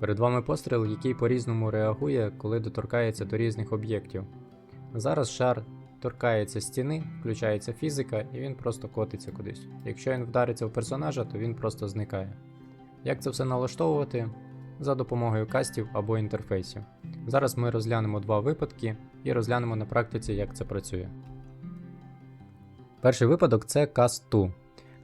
Перед вами постріл, який по-різному реагує, коли доторкається до різних об'єктів. Зараз шар торкається стіни, включається фізика, і він просто котиться кудись. Якщо він вдариться в персонажа, то він просто зникає. Як це все налаштовувати? За допомогою кастів або інтерфейсів. Зараз ми розглянемо два випадки і розглянемо на практиці, як це працює. Перший випадок це Cast2.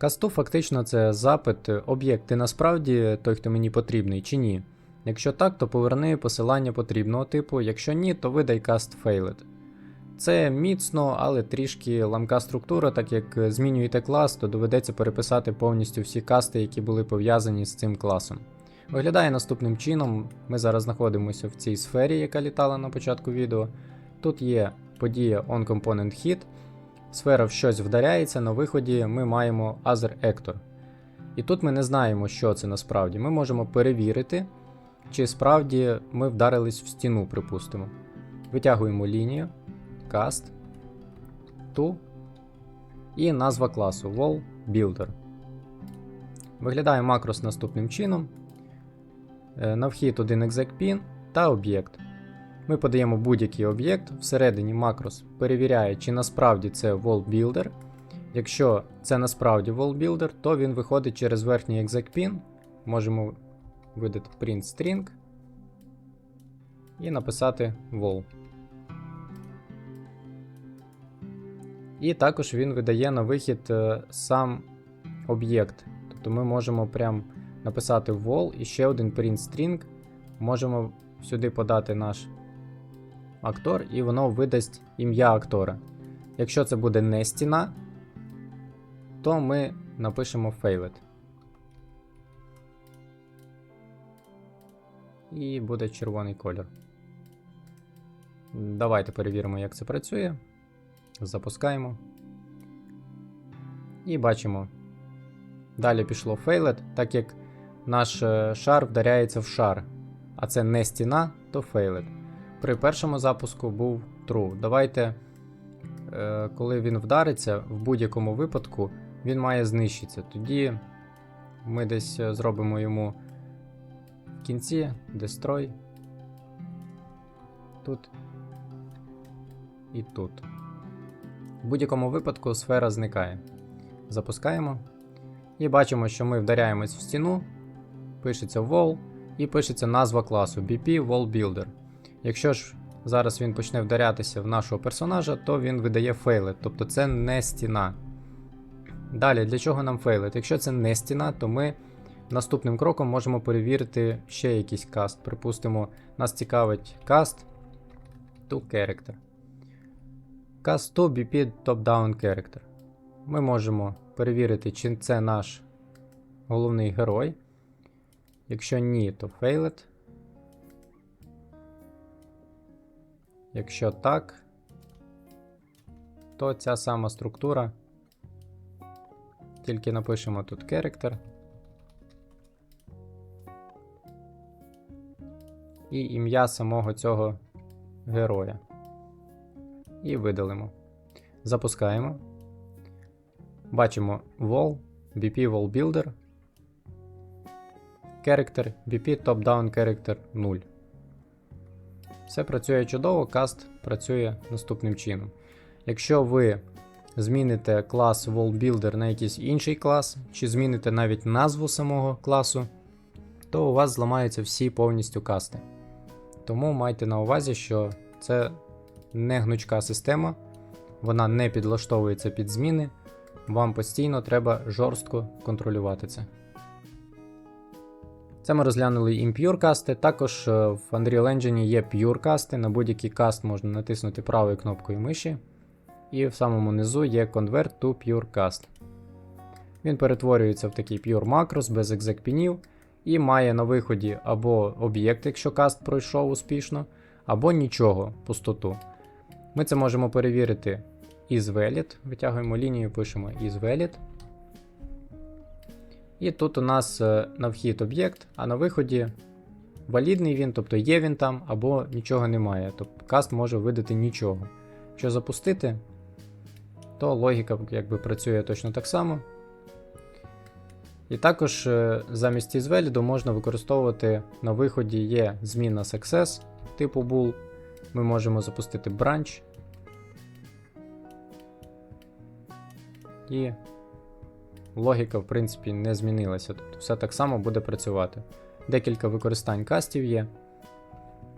Cast2 фактично це запит, об'єкт ти насправді той, хто мені потрібний, чи ні. Якщо так, то поверни посилання потрібного типу, якщо ні, то видай cast failed. Це міцно, але трішки ламка структура, так як змінюєте клас, то доведеться переписати повністю всі касти, які були пов'язані з цим класом. Виглядає наступним чином: ми зараз знаходимося в цій сфері, яка літала на початку відео. Тут є подія OnComponent Hit, сфера в щось вдаряється, на виході ми маємо Other Actor. І тут ми не знаємо, що це насправді. Ми можемо перевірити, чи справді ми вдарились в стіну, припустимо. Витягуємо лінію, cast, to і назва класу Wall Builder. Виглядає макрос наступним чином. Е, На вхід один exec-pin та об'єкт. Ми подаємо будь-який об'єкт, всередині макрос перевіряє, чи насправді це Wall Builder. Якщо це насправді Wall Builder, то він виходить через верхній exec-pin. Можемо видати print string і написати wall. І також він видає на вихід е, сам об'єкт. Тобто ми можемо прям написати wall і ще один print string. Можемо сюди подати наш актор, і воно видасть ім'я актора. Якщо це буде не стіна, то ми напишемо failed. І буде червоний колір. Давайте перевіримо, як це працює. Запускаємо. І бачимо. Далі пішло failed, так як наш е, шар вдаряється в шар. А це не стіна, то failed. При першому запуску був true. Давайте, е, коли він вдариться, в будь-якому випадку він має знищитися. Тоді ми десь е, зробимо йому в кінці destroy. Тут і тут. В будь-якому випадку сфера зникає. Запускаємо. І бачимо, що ми вдаряємось в стіну, пишеться wall і пишеться назва класу BP Wall Builder. Якщо ж зараз він почне вдарятися в нашого персонажа, то він видає failed, тобто це не стіна. Далі, для чого нам failed? Якщо це не стіна, то ми наступним кроком можемо перевірити ще якийсь каст. Припустимо, нас цікавить каст to character. Cast to BP top-down character. Ми можемо перевірити, чи це наш головний герой. Якщо ні, то failed. Якщо так, то ця сама структура. Тільки напишемо тут character. І ім'я самого цього героя. І видалимо. Запускаємо. Бачимо wall, BP wall builder. Character, BP top-down character 0. Все працює чудово, каст працює наступним чином. Якщо ви зміните клас WallBuilder на якийсь інший клас, чи зміните навіть назву самого класу, то у вас зламаються всі повністю касти. Тому майте на увазі, що це не гнучка система, вона не підлаштовується під зміни. Вам постійно треба жорстко контролювати це. Це ми розглянули Impure касти. Також е, в Unreal Engine є касти. На будь-який каст можна натиснути правою кнопкою миші. І в самому низу є Convert to Pure Cast. Він перетворюється в такий Pure макрос без екзекпінів і має на виході або об'єкт, якщо каст пройшов успішно, або нічого, пустоту. Ми це можемо перевірити із valid. Витягуємо лінію, пишемо із valid. І тут у нас е, на вхід об'єкт, а на виході валідний він, тобто є він там, або нічого немає. Тобто каст може видати нічого. Якщо запустити, то логіка якби працює точно так само. І також е, замість isValid можна використовувати на виході є зміна success типу bool. Ми можемо запустити branch. І логіка, в принципі, не змінилася. Тобто все так само буде працювати. Декілька використань кастів є.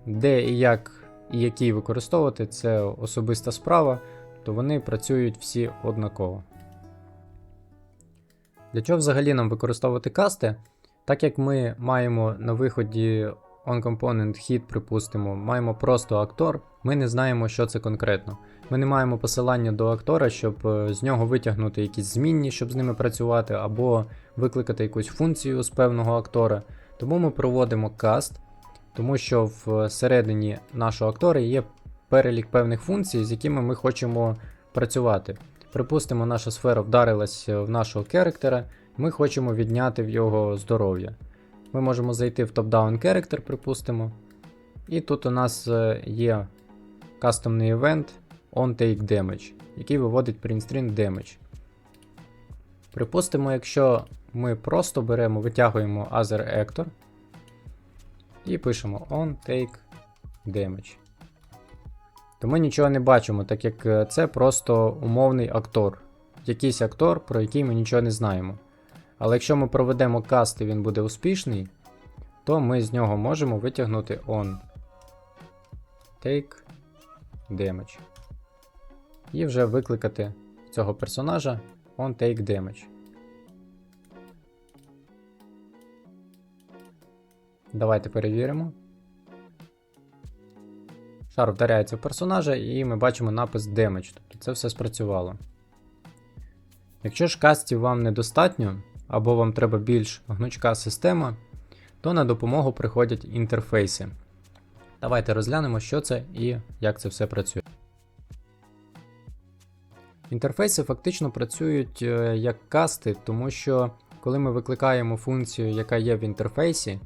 Де і як і який використовувати, це особиста справа, то вони працюють всі однаково. Для чого взагалі нам використовувати касти? Так як ми маємо на виході OnComponent hit, припустимо, маємо просто актор, ми не знаємо, що це конкретно. Ми не маємо посилання до актора, щоб е, з нього витягнути якісь змінні, щоб з ними працювати, або викликати якусь функцію з певного актора. Тому ми проводимо каст, тому що всередині нашого актора є перелік певних функцій, з якими ми хочемо працювати. Припустимо, наша сфера вдарилась в нашого керектера, ми хочемо відняти в його здоров'я. Ми можемо зайти в топ-даун character, припустимо. І тут у нас е, є кастомний івент Damage, який виводить print damage. Припустимо, якщо ми просто беремо, витягуємо Other Actor і пишемо onTake Damage. То ми нічого не бачимо, так як е, це просто умовний актор. Якийсь актор, про який ми нічого не знаємо. Але якщо ми проведемо каст і він буде успішний, то ми з нього можемо витягнути on take damage. І вже викликати цього персонажа on take damage. Давайте перевіримо. Шар вдаряється в персонажа, і ми бачимо напис Damage, тобто це все спрацювало. Якщо ж кастів вам недостатньо, або вам треба більш гнучка система, то на допомогу приходять інтерфейси. Давайте розглянемо, що це і як це все працює. Інтерфейси фактично працюють е, як касти, тому що коли ми викликаємо функцію, яка є в інтерфейсі,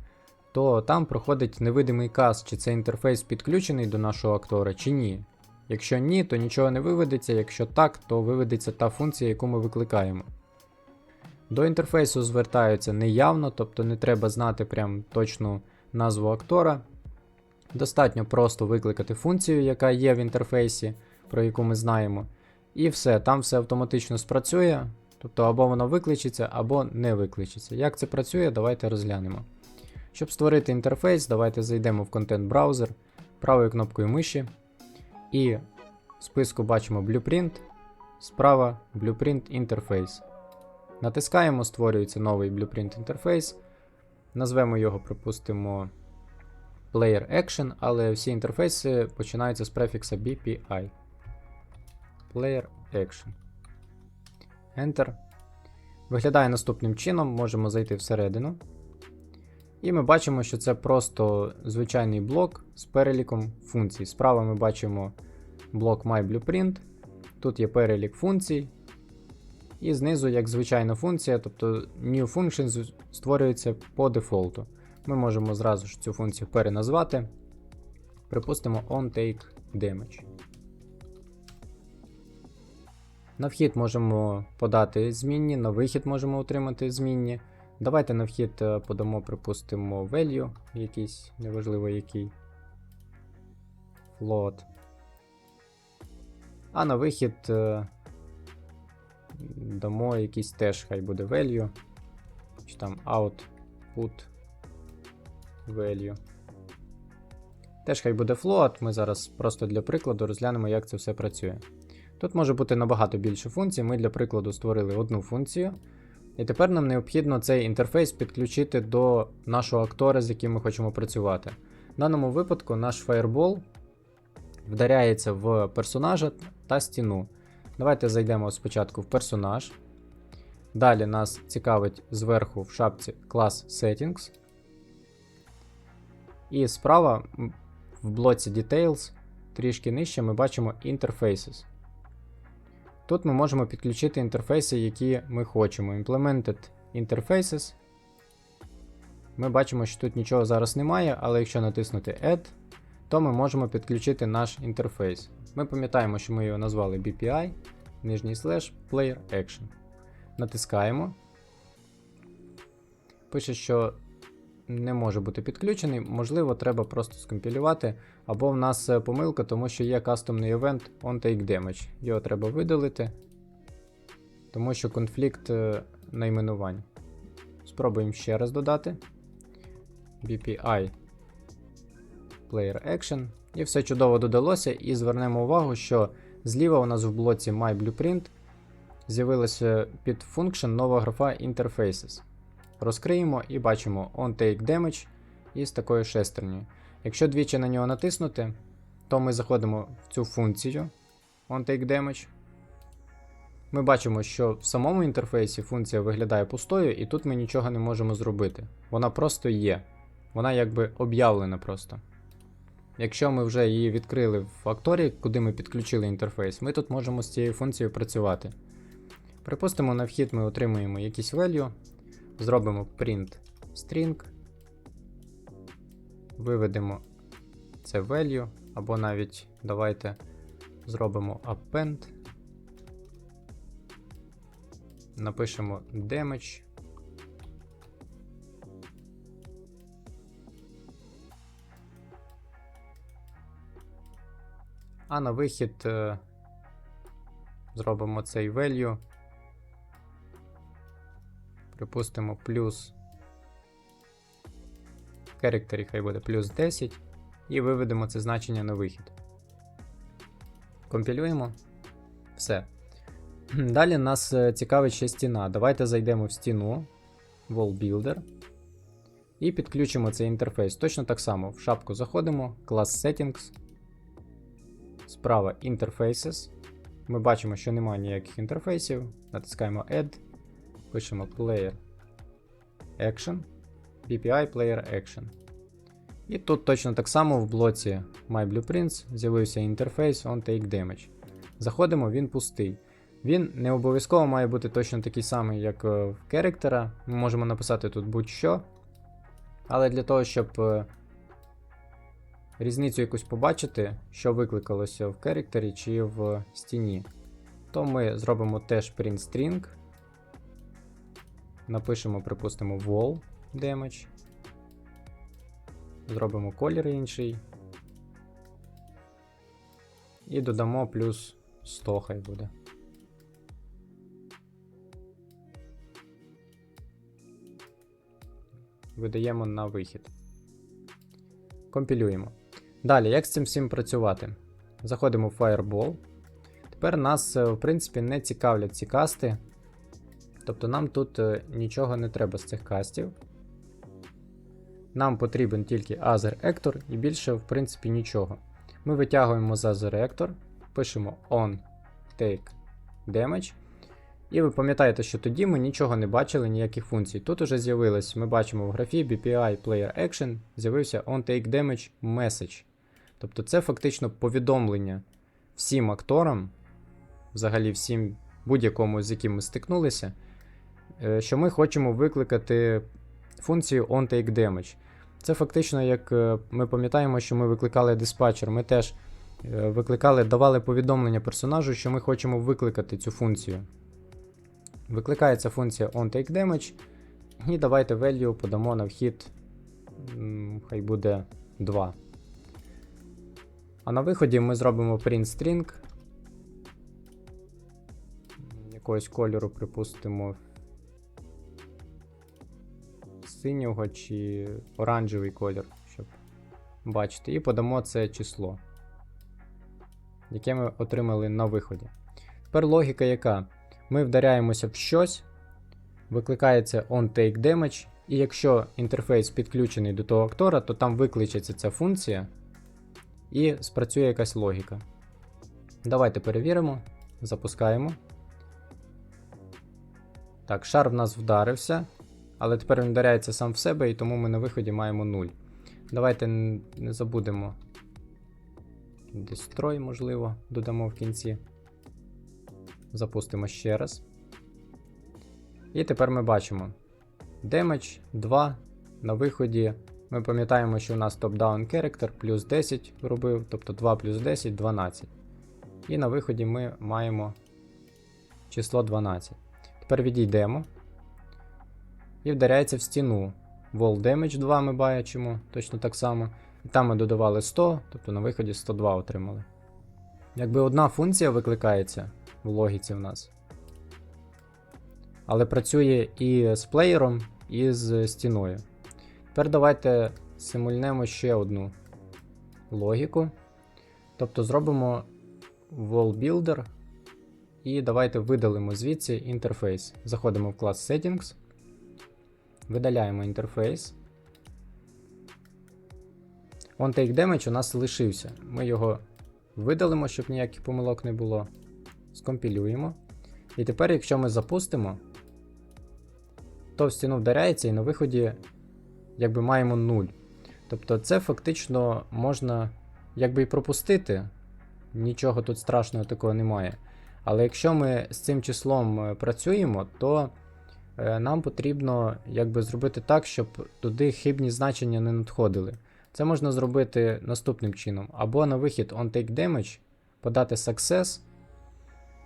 то там проходить невидимий каст, чи цей інтерфейс підключений до нашого актора, чи ні. Якщо ні, то нічого не виведеться, якщо так, то виведеться та функція, яку ми викликаємо. До інтерфейсу звертаються неявно, тобто не треба знати прям точну назву актора. Достатньо просто викликати функцію, яка є в інтерфейсі, про яку ми знаємо. І все, там все автоматично спрацює. Тобто або воно викличеться, або не викличеться. Як це працює, давайте розглянемо. Щоб створити інтерфейс, давайте зайдемо в контент браузер правою кнопкою миші. І в списку бачимо Blueprint, справа Blueprint Interface. Натискаємо, створюється новий Blueprint інтерфейс. Назвемо його, припустимо, Player Action, але всі інтерфейси починаються з префікса BPI. Player Action. Enter. Виглядає наступним чином, можемо зайти всередину. І ми бачимо, що це просто звичайний блок з переліком функцій. Справа ми бачимо блок MyBlueprint. Тут є перелік функцій. І знизу, як звичайна функція, тобто New Function створюється по дефолту. Ми можемо зразу ж цю функцію переназвати. Припустимо onTakeDamage. На вхід можемо подати змінні, на вихід можемо отримати змінні. Давайте на вхід е, подамо, припустимо, value, якийсь, неважливо який. Float. А на вихід е, дамо якийсь теж, хай буде value. Чи там output value. Теж хай буде float. Ми зараз просто для прикладу розглянемо, як це все працює. Тут може бути набагато більше функцій. Ми для прикладу створили одну функцію. І тепер нам необхідно цей інтерфейс підключити до нашого актора, з яким ми хочемо працювати. В даному випадку наш Fireball вдаряється в персонажа та стіну. Давайте зайдемо спочатку в персонаж. Далі нас цікавить зверху в шапці Class Settings. І справа в блоці Details, трішки нижче, ми бачимо Interfaces. Тут ми можемо підключити інтерфейси, які ми хочемо. Implemented Interfaces. Ми бачимо, що тут нічого зараз немає, але якщо натиснути Add, то ми можемо підключити наш інтерфейс. Ми пам'ятаємо, що ми його назвали BPI, нижній слеш Player Action. Натискаємо. Пише, що не може бути підключений, можливо, треба просто скомпілювати. Або в нас е, помилка, тому що є кастомний event onTakeDamage. Його треба видалити, тому що конфлікт е, найменувань. Спробуємо ще раз додати. BPI Player Action. І все чудово додалося. І звернемо увагу, що зліва у нас в блоці MyBlueprint з'явилася під function нова графа Interfaces. Розкриємо і бачимо onTakeDamage із такою шестернею. Якщо двічі на нього натиснути, то ми заходимо в цю функцію onTakeDamage. Ми бачимо, що в самому інтерфейсі функція виглядає пустою, і тут ми нічого не можемо зробити. Вона просто є. Вона якби об'явлена просто. Якщо ми вже її відкрили в факторі, куди ми підключили інтерфейс, ми тут можемо з цією функцією працювати. Припустимо, на вхід ми отримуємо якийсь value, зробимо print string, виведемо це value, або навіть давайте зробимо append, напишемо damage. А на вихід е, зробимо цей value. Припустимо плюс. В character хай буде плюс 10. І виведемо це значення на вихід. Компілюємо. Все. Далі нас е, цікавить ще стіна. Давайте зайдемо в стіну Wall Builder. І підключимо цей інтерфейс. Точно так само в шапку заходимо, клас Settings. Справа Interfaces. Ми бачимо, що немає ніяких інтерфейсів. Натискаємо Add. Пишемо Player Action. BPI Player Action. І тут точно так само в блоці MyBlueprints з'явився інтерфейс onTakeDamage. Заходимо, він пустий. Він не обов'язково має бути точно такий самий, як е, в Character. Ми можемо написати тут будь-що. Але для того, щоб е, різницю якусь побачити, що викликалося в Character чи в стіні, то ми зробимо теж print string. Напишемо, припустимо, wall damage. Зробимо колір інший. І додамо плюс 100 хай буде. Видаємо на вихід. Компілюємо. Далі, як з цим всім працювати? Заходимо в Fireball. Тепер нас, е, в принципі, не цікавлять ці касти. Тобто нам тут е, нічого не треба з цих кастів. Нам потрібен тільки Other Actor і більше, в принципі, нічого. Ми витягуємо з Other Actor, пишемо on take damage. І ви пам'ятаєте, що тоді ми нічого не бачили, ніяких функцій. Тут уже з'явилось, ми бачимо в графі BPI Player Action, з'явився on take damage message. Тобто це фактично повідомлення всім акторам, взагалі всім будь-якому, з яким ми стикнулися, що ми хочемо викликати функцію onTakeDamage. Це фактично, як е, ми пам'ятаємо, що ми викликали диспатчер, ми теж е, викликали, давали повідомлення персонажу, що ми хочемо викликати цю функцію. Викликається функція onTakeDamage, і давайте value подамо на вхід, хай буде 2. А на виході ми зробимо print string. Якогось кольору, припустимо, синього чи оранжевий колір, щоб бачити. І подамо це число, яке ми отримали на виході. Тепер логіка яка? Ми вдаряємося в щось, викликається onTakeDamage, і якщо інтерфейс підключений до того актора, то там викличеться ця функція і спрацює якась логіка. Давайте перевіримо, запускаємо. Так, шар в нас вдарився, але тепер він вдаряється сам в себе, і тому ми на виході маємо 0. Давайте не забудемо. Destroy, можливо, додамо в кінці. Запустимо ще раз. І тепер ми бачимо. Damage 2, на виході ми пам'ятаємо, що у нас top-down character плюс 10 робив, тобто 2 плюс 10 12. І на виході ми маємо число 12. Тепер відійдемо. І вдаряється в стіну. Wall damage 2 ми бачимо, точно так само. І там ми додавали 100, тобто на виході 102 отримали. Якби одна функція викликається в логіці в нас. Але працює і з плеєром, і з стіною. Тепер давайте симульнемо ще одну логіку. Тобто зробимо wall builder і давайте видалимо звідси інтерфейс. Заходимо в клас Settings, видаляємо інтерфейс. OnTake Damage у нас лишився. Ми його видалимо, щоб ніяких помилок не було. Скомпілюємо. І тепер, якщо ми запустимо, то в стіну вдаряється і на виході якби маємо 0. Тобто це фактично можна якби і пропустити. Нічого тут страшного такого немає. Але якщо ми з цим числом е, працюємо, то нам потрібно якби зробити так, щоб туди хибні значення не надходили. Це можна зробити наступним чином. Або на вихід onTake damage, подати success,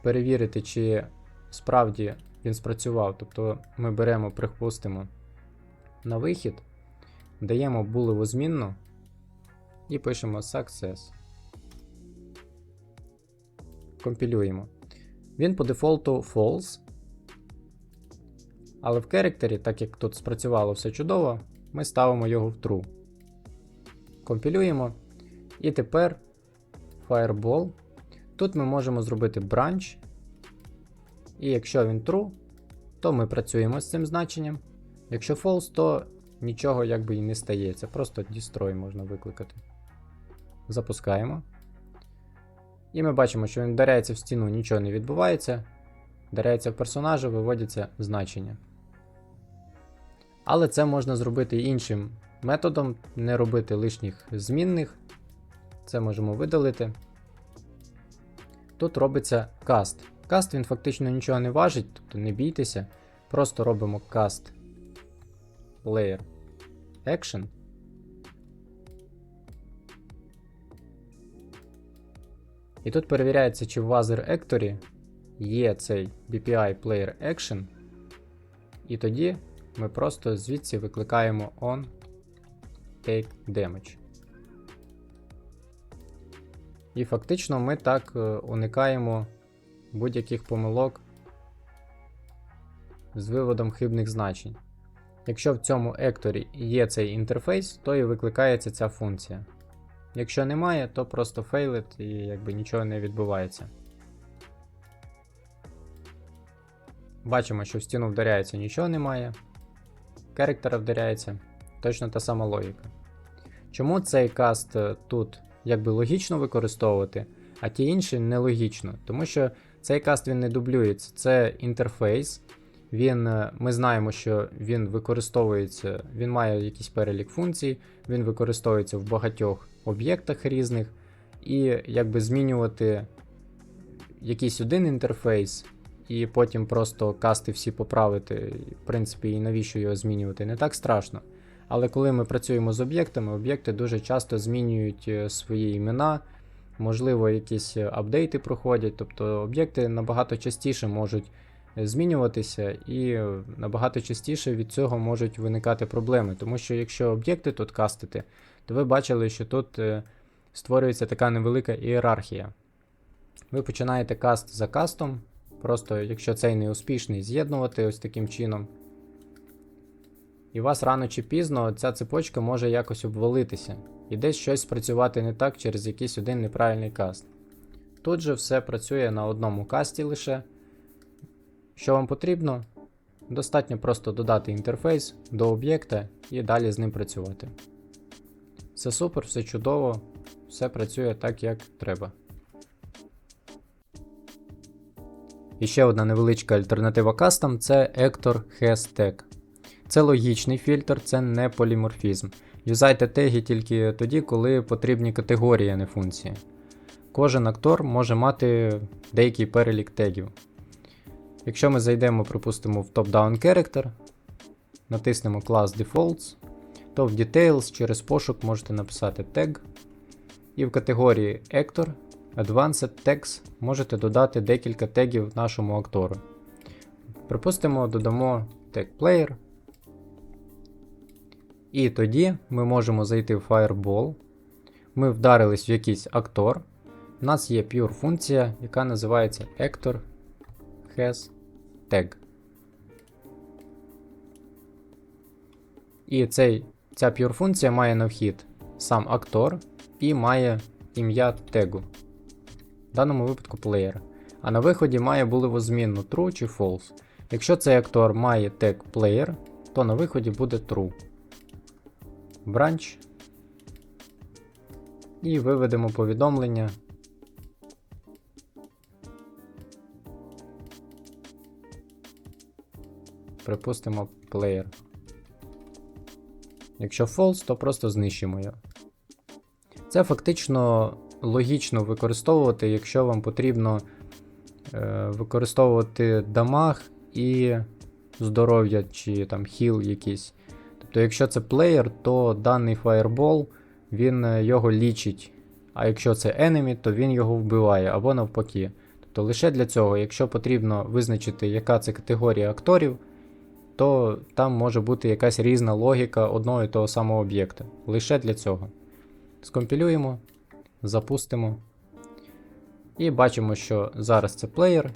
перевірити, чи справді він спрацював. Тобто ми беремо, припустимо, на вихід, даємо булеву змінну і пишемо success. Компілюємо. Він по дефолту false. Але в керектері, так як тут спрацювало все чудово, ми ставимо його в true. Компілюємо. І тепер Fireball. Тут ми можемо зробити branch. І якщо він true, то ми працюємо з цим значенням. Якщо false, то нічого якби і не стається. Просто destroy можна викликати. Запускаємо. І ми бачимо, що він вдаряється в стіну, нічого не відбувається. Вдаряється в персонажа, виводяться значення. Але це можна зробити іншим методом, не робити лишніх змінних. Це можемо видалити. Тут робиться каст. Каст він фактично нічого не важить, тобто не бійтеся. Просто робимо каст layer action. І тут перевіряється, чи в Wazer Actory є цей BPI Player Action. І тоді ми просто звідси викликаємо on take damage. І фактично ми так е, уникаємо будь-яких помилок з виводом хибних значень. Якщо в цьому екторі є цей інтерфейс, то і викликається ця функція. Якщо немає, то просто фейлить і якби нічого не відбувається. Бачимо, що в стіну вдаряється нічого немає. Керектора вдаряється. Точно та сама логіка. Чому цей каст е, тут якби логічно використовувати, а ті інші нелогічно? Тому що цей каст він не дублюється, це інтерфейс. Він, е, Ми знаємо, що він використовується, він має якийсь перелік функцій, він використовується в багатьох об'єктах різних, і якби змінювати якийсь один інтерфейс, і потім просто касти всі поправити, в принципі, і навіщо його змінювати, не так страшно. Але коли ми працюємо з об'єктами, об'єкти дуже часто змінюють е, свої імена, можливо, якісь апдейти проходять, тобто об'єкти набагато частіше можуть змінюватися, і набагато частіше від цього можуть виникати проблеми. Тому що якщо об'єкти тут кастити, то ви бачили, що тут е, створюється така невелика ієрархія. Ви починаєте каст за кастом, просто якщо цей не успішний, з'єднувати ось таким чином. І у вас рано чи пізно ця цепочка може якось обвалитися, і десь щось спрацювати не так через якийсь один неправильний каст. Тут же все працює на одному касті лише. Що вам потрібно? Достатньо просто додати інтерфейс до об'єкта і далі з ним працювати. Все супер, все чудово, все працює так, як треба. І ще одна невеличка альтернатива кастам це Ector Hashtag. Це логічний фільтр, це не поліморфізм. Юзайте теги тільки тоді, коли потрібні категорії, а не функції. Кожен актор може мати деякий перелік тегів. Якщо ми зайдемо, припустимо, в Top-Down Character, натиснемо Class Defaults, то в Details через пошук можете написати tag. І в категорії Actor Advanced Tags можете додати декілька тегів нашому актору. Припустимо, додамо тег Player. І тоді ми можемо зайти в Fireball. Ми вдарились в якийсь актор. У нас є pure функція, яка називається Actor has tag. І цей, ця pure функція має на вхід сам актор і має ім'я тегу. В даному випадку player. А на виході має булеву змінну true чи false. Якщо цей актор має тег player, то на виході буде true. Branch. І виведемо повідомлення. Припустимо player. Якщо false, то просто знищимо його. Це фактично логічно використовувати, якщо вам потрібно е, використовувати дамаг і здоров'я чи там хіл якийсь. Тобто, якщо це плеєр, то даний фаєрбол він е, його лічить. А якщо це enemy, то він його вбиває або навпаки. Тобто лише для цього, якщо потрібно визначити, яка це категорія акторів, то там може бути якась різна логіка одного і того самого об'єкта. Лише для цього. Скомпілюємо, запустимо. І бачимо, що зараз це плеєр.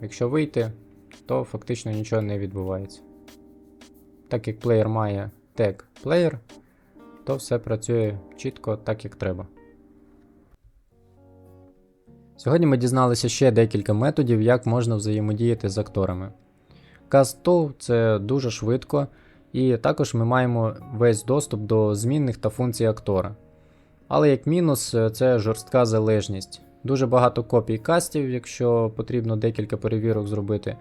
Якщо вийти, то фактично нічого не відбувається. Так як плеєр має тег player, то все працює чітко так, як треба. Сьогодні ми дізналися ще декілька методів, як можна взаємодіяти з акторами. Cast це дуже швидко, і також ми маємо весь доступ до змінних та функцій актора. Але як мінус, е, це жорстка залежність. Дуже багато копій кастів, якщо потрібно декілька перевірок зробити.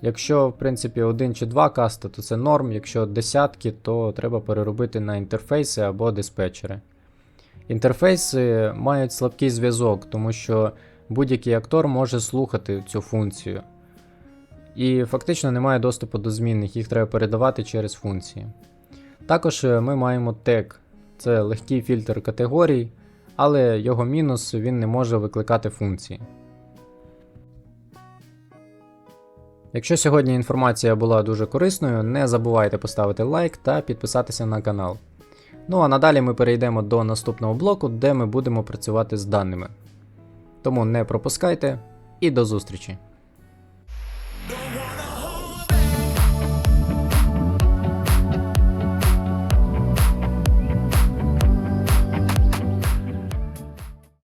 Якщо, в принципі, один чи два каста, то це норм, якщо десятки, то треба переробити на інтерфейси або диспетчери. Інтерфейси мають слабкий зв'язок, тому що будь-який актор може слухати цю функцію. І фактично немає доступу до змінних, їх треба передавати через функції. Також е, ми маємо тег, це легкий фільтр категорій, але його мінус він не може викликати функції. Якщо сьогодні інформація була дуже корисною, не забувайте поставити лайк та підписатися на канал. Ну а надалі ми перейдемо до наступного блоку, де ми будемо працювати з даними. Тому не пропускайте і до зустрічі!